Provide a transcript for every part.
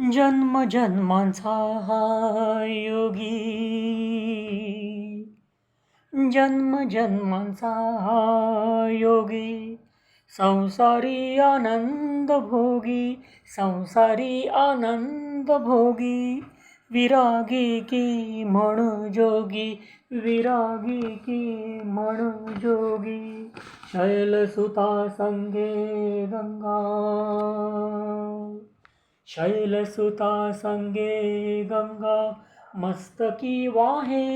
जन्म जन्मांचा हा योगी. जन्म जन्मांचा हा योगी. संसारी आनंद भोगी संसारी आनंद भोगी. विरागी की म्हण जोगी विरागी की म्हण जोगी. शैलसुता संगे गंग शैलसुता संगे गंगा मस्तकी वाहे.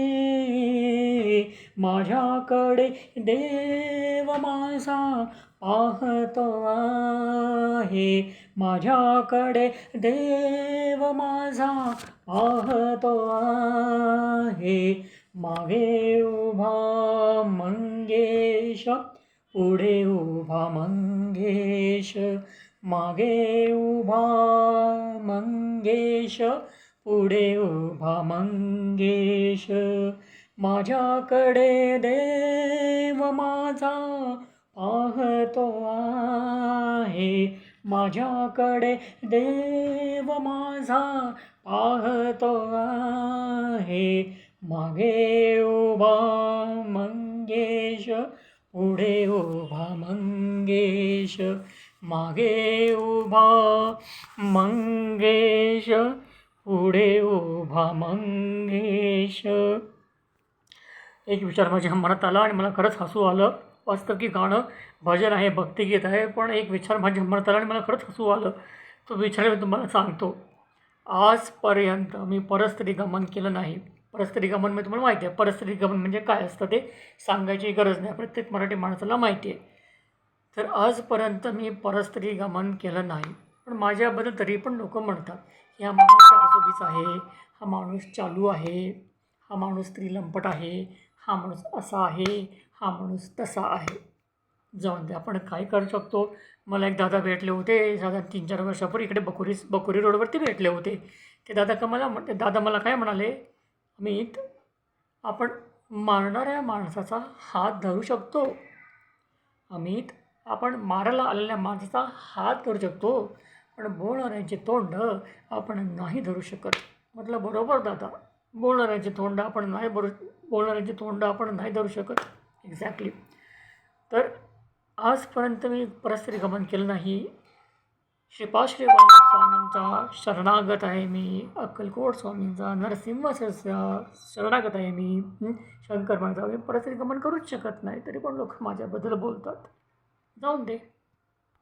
माझ्याकडे देव माझा पाहतो आहे. माझ्याकडे देव माझा पाहतो आहे. मागे उभा मंगेश पुढे उभा मंगेश. मागे उभा मंगेश पुढे उभा मंगेश. माझ्याकडे देव माझा पाहतो आहे. माझ्याकडे देव माझा पाहतो आहे. मागे उभा मंगेश पुढे उभा मंगेश. मागे उभा मंगेश पुढे उभा मंगेश. एक विचार माझ्या मनात आला आणि मला खरंच हसू आलं. वास्तव की गाणं भजन आहे भक्तिगीत आहे पण एक विचार माझ्या मनात आला आणि मला खरंच हसू आलं. तो विचार मी तुम्हाला सांगतो. आजपर्यंत मी परस्त्री गमन केलं नाही. परस्त्री गमन म्हणजे तुम्हाला माहिती आहे. परस्त्री गमन म्हणजे काय असतं ते सांगायची गरज नाही. प्रत्येक मराठी माणसाला माहिती आहे. तर आजपर्यंत मी परस्त्री गमन केलं नाही. पण माझ्याबद्दल तरी पण लोक म्हणतात या माणूस आजोबीच आहे हा माणूस चालू आहे हा माणूस स्त्री लंपट आहे हा माणूस असा आहे हा माणूस तसा आहे. जाऊन दे आपण काय करू शकतो? मला एक दादा भेटले होते साधारण तीन चार वर्षापूर्वी इकडे बकुरी बकुरी रोडवरती भेटले होते. ते दादा का मला म्हणते दादा मला काय म्हणाले? अमित आपण मारणाऱ्या माणसाचा हात धरू शकतो. अमित आपण मारायला आलेल्या माणसाचा हात धरू शकतो पण बोलणाऱ्यांचे तोंड आपण नाही धरू शकत. म्हटलं बरोबर दादा बोलणाऱ्यांचे तोंड आपण नाही बरू बोलणाऱ्यांचे तोंड आपण नाही धरू शकत. एक्झॅक्टली तर आजपर्यंत मी परस्त्री गमन केलं नाही. श्रीपाश्री स्वामींचा शरणागत आहे मी. अक्कलकोट स्वामींचा नरसिंह शरणागत आहे मी. शंकर माझा मी परस्त्री गमन करूच शकत नाही तरी पण लोक माझ्याबद्दल बोलतात. जाऊन दे